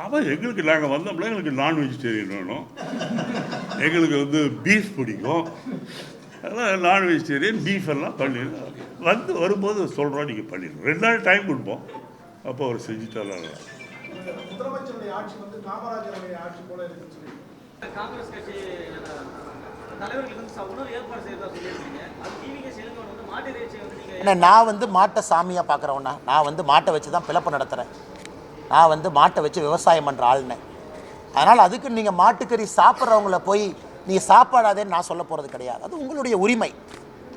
அப்போ எங்களுக்கு நாங்கள் வந்தோம்ல எங்களுக்கு நான் வெஜிடேரியன் வேணும். எங்களுக்கு வந்து பீஃப் பிடிக்கும். அதெல்லாம் நான் வெஜிடேரியன் பீஃப் எல்லாம் பண்ணிடுறோம். வந்து வரும்போது சொல்கிறோம் நீங்கள் பண்ணிடுறோம் ரெண்டு நாள் டைம் கொடுப்போம். அப்போ அவர் செஞ்சுட்டாலும் நான் வந்து மாட்டை சாமியாக பார்க்குறவனா நான் வந்து மாட்டை வச்சு தான் பிளப்பு நடத்துகிறேன் நான் வந்து மாட்டை வச்சு விவசாயம் பண்ணுற ஆள்னேன். அதனால் அதுக்கு நீங்கள் மாட்டுக்கறி சாப்பிட்றவங்கள போய் நீ சாப்பாடாதேன்னு நான் சொல்ல போகிறது கிடையாது. அது உங்களுடைய உரிமை.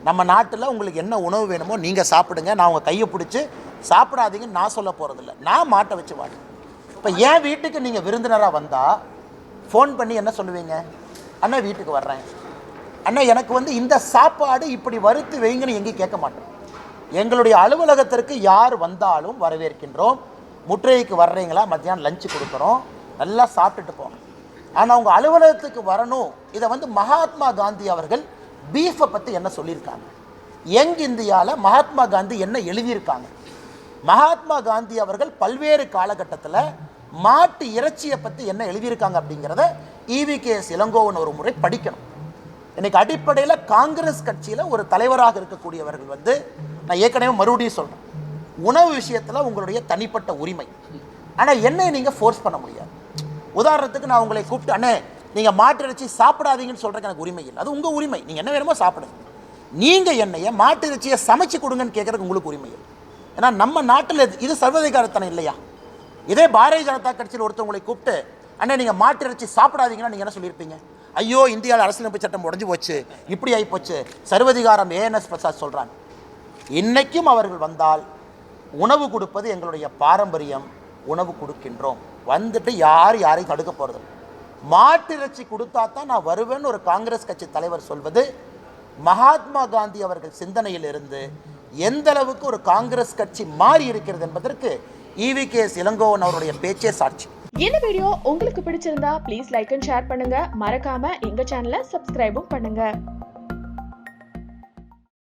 நம்ம நாட்டில் உங்களுக்கு என்ன உணவு வேணுமோ நீங்கள் சாப்பிடுங்க. நான் உங்கள் கையை பிடிச்சி சாப்பிடாதீங்கன்னு நான் சொல்ல போகிறதில்ல நான் மாட்டை வச்சு வாடு இப்போ என் வீட்டுக்கு நீங்கள் விருந்தினராக வந்தால் ஃபோன் பண்ணி என்ன சொல்லுவீங்க? அண்ணா வீட்டுக்கு வர்றேன். அண்ணா எனக்கு வந்து இந்த சாப்பாடு இப்படி வறுத்து வைங்கன்னு எங்கேயும் கேட்க மாட்டோம். எங்களுடைய அலுவலகத்திற்கு யார் வந்தாலும் வரவேற்கின்றோம். முற்றுகைக்கு வர்றீங்களா? மத்தியானம் லஞ்சு கொடுக்குறோம். நல்லா சாப்பிட்டுட்டு போங்க. ஆனால் அவங்க அலுவலகத்துக்கு வரணும். இதை வந்து மகாத்மா காந்தி அவர்கள் பீஃபை பற்றி என்ன சொல்லியிருக்காங்க? யங் இந்தியாவில் மகாத்மா காந்தி என்ன எழுதியிருக்காங்க? மகாத்மா காந்தி அவர்கள் பல்வேறு காலகட்டத்தில் மாட்டு இறைச்சியை பற்றி என்ன எழுதியிருக்காங்க அப்படிங்கிறத இவிகேஎஸ் இளங்கோவன் ஒரு முறை படிக்கணும். இன்னைக்கு அடிப்படையில் காங்கிரஸ் கட்சியில் ஒரு தலைவராக இருக்கக்கூடியவர்கள் வந்து நான் ஏற்கனவே மறுபடியும் சொல்கிறேன் உணவு விஷயத்தில் உங்களுடைய தனிப்பட்ட உரிமை. ஆனால் என்னை நீங்கள் ஃபோர்ஸ் பண்ண முடியாது. உதாரணத்துக்கு நான் உங்களை கூப்பிட்டு அண்ணே நீங்கள் மாட்டு இறைச்சி சாப்பிடாதீங்கன்னு சொல்கிறக்கு எனக்கு உரிமை இல்லை. அது உங்கள் உரிமை. நீங்கள் என்ன வேணுமோ சாப்பிடுங்க. நீங்கள் என்னைய மாட்டு இறைச்சியை சமைச்சு கொடுங்கன்னு கேட்குறதுக்கு உங்களுக்கு உரிமை இல்லை. ஏன்னா நம்ம நாட்டில் இது- இது சர்வதிகாரத்தனம் இல்லையா? இதே பாரதிய ஜனதா கட்சியில் ஒருத்தவங்களை கூப்பிட்டு அண்ணே நீங்கள் மாட்டு சாப்பிடாதீங்கன்னா நீங்கள் என்ன சொல்லியிருப்பீங்க? ஐயோ இந்தியாவில் அரசியலமைப்பு சட்டம் உடஞ்சி போச்சு. இப்படி ஆகி போச்சு. சர்வதிகாரம் ஏஎன்எஸ் பிரசாத் சொல்கிறாங்க இன்னைக்கும் அவர்கள் வந்தால் உணவு கொடுப்பது எங்களுடைய பாரம்பரியம் உணவு கொடுக்கின்றோம். வந்துட்டு யார் யாரையும் தடுக்க போகிறது மாட்டு கொடுத்தா தான் நான் வருவேன்னு ஒரு காங்கிரஸ் கட்சி தலைவர் சொல்வது மகாத்மா காந்தி அவர்கள் சிந்தனையிலிருந்து எந்த அளவுக்கு ஒரு காங்கிரஸ் கட்சி மாறி இருக்கிறது என்பதற்கு இவிகேஎஸ் இளங்கோவன் அவருடைய பேச்சே சாட்சி. இந்த வீடியோ உங்களுக்கு பிடிச்சிருந்தா ப்ளீஸ் லைக் அண்ட் ஷேர் பண்ணுங்க. மறக்காம எங்க சேனலை சப்ஸ்கிரைபும் பண்ணுங்க.